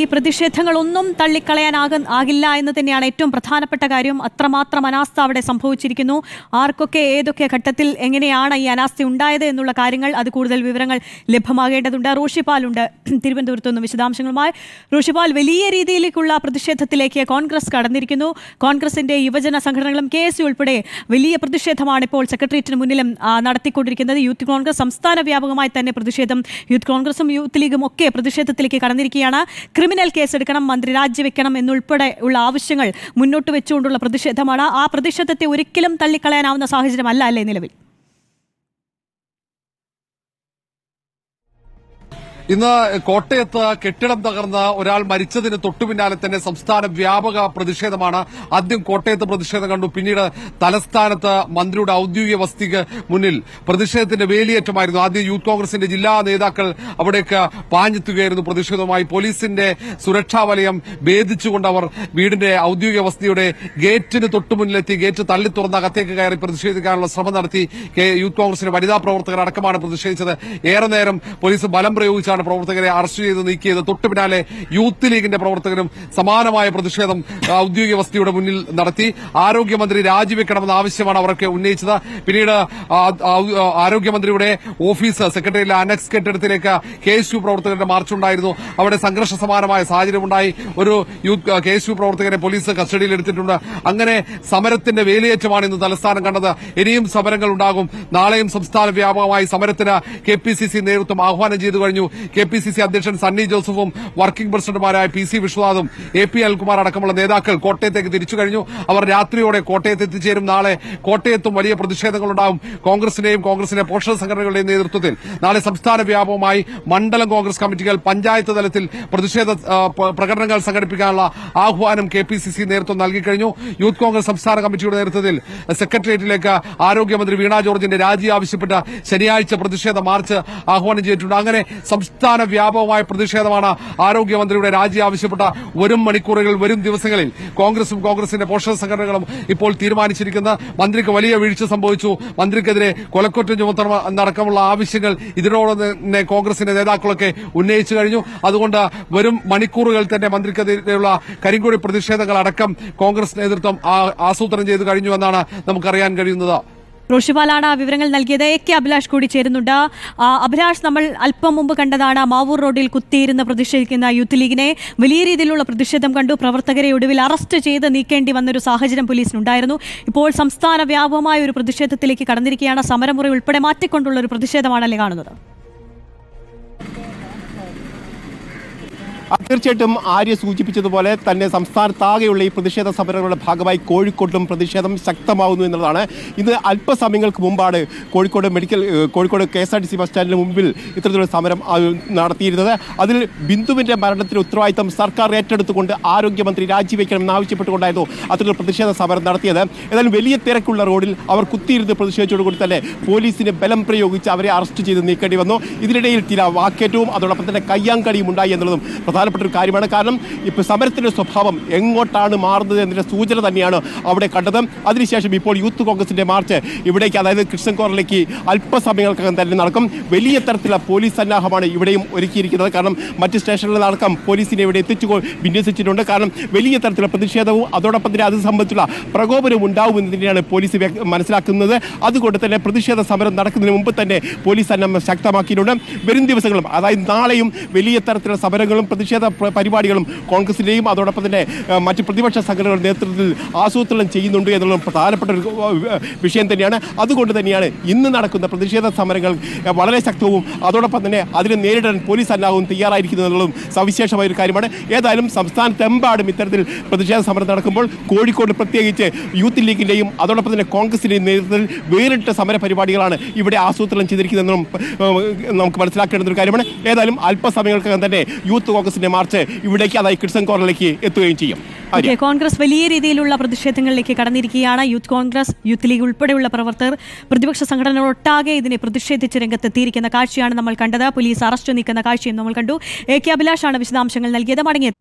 ഈ പ്രതിഷേധങ്ങളൊന്നും തള്ളിക്കളയാനാക ആകില്ല എന്ന് തന്നെയാണ് ഏറ്റവും പ്രധാനപ്പെട്ട കാര്യം. അത്രമാത്രം അനാസ്ഥ അവിടെ സംഭവിച്ചിരിക്കുന്നു. ആർക്കൊക്കെ ഏതൊക്കെ ഘട്ടത്തിൽ എങ്ങനെയാണ് ഈ അനാസ്ഥ ഉണ്ടായത് എന്നുള്ള കാര്യങ്ങൾ അത് കൂടുതൽ വിവരങ്ങൾ ലഭ്യമാകേണ്ടതുണ്ട്. റോഷിപാലുണ്ട്. തിരുവനന്തപുരത്ത് നിന്ന് വിശദാംശങ്ങളുമായി. റോഷിപാൽ വലിയ രീതിയിലേക്കുള്ള പ്രതിഷേധത്തിലേക്ക് കോൺഗ്രസ് കടന്നിരിക്കുന്നു. കോൺഗ്രസിന്റെ യുവജന സംഘടനകളും കെ എസ് ഉൾപ്പെടെ വലിയ പ്രതിഷേധമാണ് ഇപ്പോൾ സെക്രട്ടേറിയറ്റിന് മുന്നിലും നടത്തിക്കൊണ്ടിരിക്കുന്നത്. യൂത്ത് കോൺഗ്രസ് സംസ്ഥാന വ്യാപകമായി തന്നെ പ്രതിഷേധം യൂത്ത് കോൺഗ്രസും യൂത്ത് ലീഗും ഒക്കെ പ്രതിഷേധത്തിലേക്ക് കടന്നിരിക്കുകയാണ്. ക്രിമിനൽ കേസെടുക്കണം മന്ത്രി രാജിവെക്കണം എന്നുൾപ്പെടെ ഉള്ള ആവശ്യങ്ങൾ മുന്നോട്ട് വെച്ചുകൊണ്ടുള്ള പ്രതിഷേധമാണ്. ആ പ്രതിഷേധത്തെ ഒരിക്കലും തള്ളിക്കളയാനാവുന്ന സാഹചര്യമല്ല അല്ലേ നിലവിൽ? ഇന്ന് കോട്ടയത്ത് കെട്ടിടം തകർന്ന് ഒരാൾ മരിച്ചതിന് തൊട്ടുപിന്നാലെ തന്നെ സംസ്ഥാന വ്യാപക പ്രതിഷേധമാണ്. ആദ്യം കോട്ടയത്ത് പ്രതിഷേധം കണ്ടു പിന്നീട് തലസ്ഥാനത്ത് മന്ത്രിയുടെ ഔദ്യോഗിക വസതിക്ക് മുന്നിൽ പ്രതിഷേധത്തിന്റെ വേലിയേറ്റമായിരുന്നു. ആദ്യം യൂത്ത് കോൺഗ്രസിന്റെ ജില്ലാ നേതാക്കൾ അവിടേക്ക് പാഞ്ഞെത്തുകയായിരുന്നു പ്രതിഷേധവുമായി. പോലീസിന്റെ സുരക്ഷാ വലയം ഭേദിച്ചുകൊണ്ട് അവർ വീടിന്റെ ഔദ്യോഗിക വസതിയുടെ ഗേറ്റിന് തൊട്ടു മുന്നിലെത്തി ഗേറ്റ് തള്ളി തുറന്ന അകത്തേക്ക് കയറി പ്രതിഷേധിക്കാനുള്ള ശ്രമം നടത്തി യൂത്ത് കോൺഗ്രസിന്റെ വനിതാ പ്രവർത്തകർ അടക്കമാണ് പ്രതിഷേധിച്ചത്. ഏറെ നേരം പോലീസ് ബലം പ്രയോഗിച്ചാണ് പ്രവർത്തകരെ അറസ്റ്റ് ചെയ്ത് നീക്കിയത്? തൊട്ടു പിന്നാലെ യൂത്ത് ലീഗിന്റെ പ്രവർത്തകരും സമാനമായ പ്രതിഷേധം ഔദ്യോഗിക വസതിയുടെ മുന്നിൽ നടത്തി. ആരോഗ്യമന്ത്രി രാജിവെക്കണമെന്ന ആവശ്യമാണ് അവർക്ക് ഉന്നയിച്ചത്. പിന്നീട് ആരോഗ്യമന്ത്രിയുടെ ഓഫീസ് സെക്രട്ടറിയിലെ അനക്സ് കെട്ടിടത്തിലേക്ക് കെ എസ് യു പ്രവർത്തകരുടെ മാർച്ചുണ്ടായിരുന്നു അവിടെ സംഘർഷ സമാനമായ സാഹചര്യമുണ്ടായി. ഒരു യൂത്ത് കെ എസ് യു പ്രവർത്തകരെ പോലീസ് കസ്റ്റഡിയിൽ എടുത്തിട്ടുണ്ട്. അങ്ങനെ സമരത്തിന്റെ വേലിയേറ്റമാണ് ഇന്ന് തലസ്ഥാനം കണ്ടത്. ഇനിയും സമരങ്ങൾ ഉണ്ടാകും. നാളെയും സംസ്ഥാന വ്യാപകമായി സമരത്തിന് കെ പി സി സി നേതൃത്വം ആഹ്വാനം ചെയ്തു കഴിഞ്ഞു. കെ പി സി സി അധ്യക്ഷൻ സണ്ണി ജോസഫും വർക്കിംഗ് പ്രസിഡന്റുമാരായ പി സി വിശ്വനാഥും എ പി അൽകുമാർ അടക്കമുള്ള നേതാക്കൾ കോട്ടയത്തേക്ക് തിരിച്ചു കഴിഞ്ഞു. അവർ രാത്രിയോടെ കോട്ടയത്ത് എത്തിച്ചേരും. നാളെ കോട്ടയത്തും വലിയ പ്രതിഷേധങ്ങളുണ്ടാവും. കോൺഗ്രസിന്റെയും കോൺഗ്രസിന്റെ പോഷക സംഘടനകളുടെയും നേതൃത്വത്തിൽ. നാളെ സംസ്ഥാന വ്യാപകമായി മണ്ഡലം കോൺഗ്രസ് കമ്മിറ്റികൾ പഞ്ചായത്ത് തലത്തിൽ പ്രതിഷേധ പ്രകടനങ്ങൾ സംഘടിപ്പിക്കാനുള്ള ആഹ്വാനം കെ പി സി സി നേതൃത്വം നൽകിക്കഴിഞ്ഞു യൂത്ത് കോൺഗ്രസ് സംസ്ഥാന കമ്മിറ്റിയുടെ നേതൃത്വത്തിൽ സെക്രട്ടേറിയറ്റിലേക്ക് ആരോഗ്യമന്ത്രി വീണ ജോർജിന്റെ രാജി ആവശ്യപ്പെട്ട് ശനിയാഴ്ച പ്രതിഷേധ മാർച്ച് ആഹ്വാനം ചെയ്തിട്ടുണ്ട്. അങ്ങനെ സംസ്ഥാന വ്യാപകമായ പ്രതിഷേധമാണ് ആരോഗ്യമന്ത്രിയുടെ രാജി ആവശ്യപ്പെട്ട വരും മണിക്കൂറുകൾ വരും ദിവസങ്ങളിൽ. കോൺഗ്രസും കോൺഗ്രസിന്റെ പോഷക സംഘടനകളും ഇപ്പോൾ തീരുമാനിച്ചിരിക്കുന്നത് മന്ത്രിക്ക് വലിയ വീഴ്ച സംഭവിച്ചു. മന്ത്രിക്കെതിരെ കൊലക്കുറ്റം ചുമത്തണം എന്നടക്കമുള്ള ആവശ്യങ്ങൾ ഇതിനോട് തന്നെ കോൺഗ്രസിന്റെ നേതാക്കളൊക്കെ ഉന്നയിച്ചു കഴിഞ്ഞു. അതുകൊണ്ട് വരും മണിക്കൂറുകൾ തന്നെ മന്ത്രിക്കെതിരെയുള്ള കരിങ്കുടി പ്രതിഷേധങ്ങൾ അടക്കം കോൺഗ്രസ് നേതൃത്വം ആസൂത്രണം ചെയ്തു കഴിഞ്ഞു എന്നാണ് നമുക്കറിയാൻ കഴിയുന്നത്. റോഷിപാലാണ് വിവരങ്ങൾ നൽകിയത്. എ കെ അഭിലാഷ് കൂടി ചേരുന്നുണ്ട്. അഭിലാഷ് നമ്മൾ അല്പം മുമ്പ് കണ്ടതാണ് മാവൂർ റോഡിൽ കുത്തിയിരുന്ന് പ്രതിഷേധിക്കുന്ന യൂത്ത് ലീഗിനെ വലിയ രീതിയിലുള്ള പ്രതിഷേധം കണ്ടു. പ്രവർത്തകരെ ഒടുവിൽ അറസ്റ്റ് ചെയ്ത് നീക്കേണ്ടി വന്നൊരു സാഹചര്യം പോലീസിനുണ്ടായിരുന്നു. ഇപ്പോൾ സംസ്ഥാന വ്യാപകമായ ഒരു പ്രതിഷേധത്തിലേക്ക് കടന്നിരിക്കുകയാണ്. സമരമുറി ഉൾപ്പെടെ മാറ്റിക്കൊണ്ടുള്ള ഒരു പ്രതിഷേധമാണല്ലേ കാണുന്നത്. തീർച്ചയായിട്ടും ആര്യ സൂചിപ്പിച്ചതുപോലെ തന്നെ സംസ്ഥാനത്താകെയുള്ള ഈ പ്രതിഷേധ സമരങ്ങളുടെ ഭാഗമായി കോഴിക്കോട്ടും പ്രതിഷേധം ശക്തമാവുന്നു എന്നുള്ളതാണ്. ഇന്ന് അല്പസമയങ്ങൾക്ക് മുമ്പാണ് Kozhikode medical Kozhikode K S R T C bus സ്റ്റാൻഡിന് മുമ്പിൽ ഇത്തരത്തിലുള്ള സമരം നടത്തിയിരുന്നത്. അതിൽ ബിന്ദുവിന്റെ മരണത്തിന് ഉത്തരവാദിത്തം സർക്കാർ ഏറ്റെടുത്തുകൊണ്ട് ആരോഗ്യമന്ത്രി രാജിവെക്കണമെന്ന് ആവശ്യപ്പെട്ടുകൊണ്ടായിരുന്നു അത്തരത്തിലുള്ള പ്രതിഷേധ സമരം നടത്തിയത്. ഏതായാലും വലിയ തിരക്കുള്ള റോഡിൽ അവർ കുത്തിയിരുന്ന് പ്രതിഷേധിച്ചതോടുകൂടി തന്നെ പോലീസിന് ബലം പ്രയോഗിച്ച് അവരെ അറസ്റ്റ് ചെയ്ത് നീക്കേണ്ടി വന്നു. ഇതിനിടയിൽ ചില വാക്കേറ്റവും അതോടൊപ്പം തന്നെ കയ്യാങ്കളിയും ഉണ്ടായി എന്നുള്ളതും പ്രധാനപ്പെട്ട ഒരു കാര്യമാണ്. കാരണം ഇപ്പോൾ സമരത്തിന്റെ സ്വഭാവം എങ്ങോട്ടാണ് മാറുന്നത് എന്നതിന്റെ സൂചന തന്നെയാണ് അവിടെ കണ്ടത്. അതിനുശേഷം ഇപ്പോൾ യൂത്ത് കോൺഗ്രസിന്റെ മാർച്ച് ഇവിടേക്ക് അതായത് കൃഷ്ണൻ കോറിലേക്ക് അല്പസമയങ്ങൾക്കകം തന്നെ നടക്കും. വലിയ തരത്തിലുള്ള പോലീസ് സന്നാഹമാണ് ഇവിടെയും ഒരുക്കിയിരിക്കുന്നത്. കാരണം മറ്റ് സ്റ്റേഷനുകളിൽ നടക്കാം പോലീസിനെ ഇവിടെ എത്തിച്ചു വിന്യസിച്ചിട്ടുണ്ട്. കാരണം വലിയ തരത്തിലുള്ള പ്രതിഷേധവും അതോടൊപ്പം തന്നെ അത് സംബന്ധിച്ചുള്ള പ്രകോപനവും ഉണ്ടാവുമെന്ന് തന്നെയാണ് പോലീസ് മനസ്സിലാക്കുന്നത്. അതുകൊണ്ട് തന്നെ പ്രതിഷേധ സമരം നടക്കുന്നതിന് മുമ്പ് തന്നെ പോലീസ് സന്നാഹം ശക്തമാക്കിയിട്ടുണ്ട്. വരും ദിവസങ്ങളും അതായത് നാളെയും വലിയ തരത്തിലുള്ള സമരങ്ങളും പ്രതിഷേധ പ്ര- പരിപാടികളും കോൺഗ്രസിന്റെയും അതോടൊപ്പം തന്നെ മറ്റ് പ്രതിപക്ഷ സംഘടനകളുടെ നേതൃത്വത്തിൽ ആസൂത്രണം ചെയ്യുന്നുണ്ട് എന്നുള്ള പ്രധാനപ്പെട്ട ഒരു വിഷയം തന്നെയാണ്. അതുകൊണ്ട് തന്നെയാണ് ഇന്ന് നടക്കുന്ന പ്രതിഷേധ സമരങ്ങൾ വളരെ ശക്തവും അതോടൊപ്പം തന്നെ അതിനെ നേരിടാൻ പോലീസ് അല്ലാവും തയ്യാറായിരിക്കുന്നു എന്നുള്ളതും സവിശേഷമായ ഒരു കാര്യമാണ്. ഏതായാലും സംസ്ഥാനത്തെമ്പാടും ഇത്തരത്തിൽ പ്രതിഷേധ സമരം നടക്കുമ്പോൾ കോഴിക്കോട് പ്രത്യേകിച്ച് യൂത്ത് ലീഗിന്റെയും അതോടൊപ്പം തന്നെ കോൺഗ്രസിന്റെയും നേതൃത്വത്തിൽ വേറിട്ട സമര പരിപാടികളാണ് ഇവിടെ ആസൂത്രണം ചെയ്തിരിക്കുന്നതെന്നും നമുക്ക് മനസ്സിലാക്കേണ്ട ഒരു കാര്യമാണ്. ഏതായാലും അല്പസമയങ്ങൾക്കകം തന്നെ യൂത്ത് കോൺഗ്രസിന്റെ മാർച്ച് ഇവിടേക്ക് അതായത് കിഡ്സൺ കോർണറിലേക്ക് എത്തുകയും ചെയ്യും. കോൺഗ്രസ് വലിയ രീതിയിലുള്ള പ്രതിഷേധങ്ങളിലേക്ക് കടന്നിരിക്കുകയാണ്. യൂത്ത് കോൺഗ്രസ് യൂത്ത് ലീഗ് ഉൾപ്പെടെയുള്ള പ്രവർത്തകർ പ്രതിപക്ഷ സംഘടനകളൊട്ടാകെ ഇതിനെ പ്രതിഷേധിച്ച് രംഗത്തെത്തിയിരിക്കുന്ന കാഴ്ചയാണ് നമ്മൾ കണ്ടത്. പോലീസ് അറസ്റ്റ് നീക്കുന്ന കാഴ്ചയും നമ്മൾ കണ്ടു. എ കെ അഭിലാഷാണ് വിശദാംശങ്ങൾ നൽകിയത്. മടങ്ങിയത്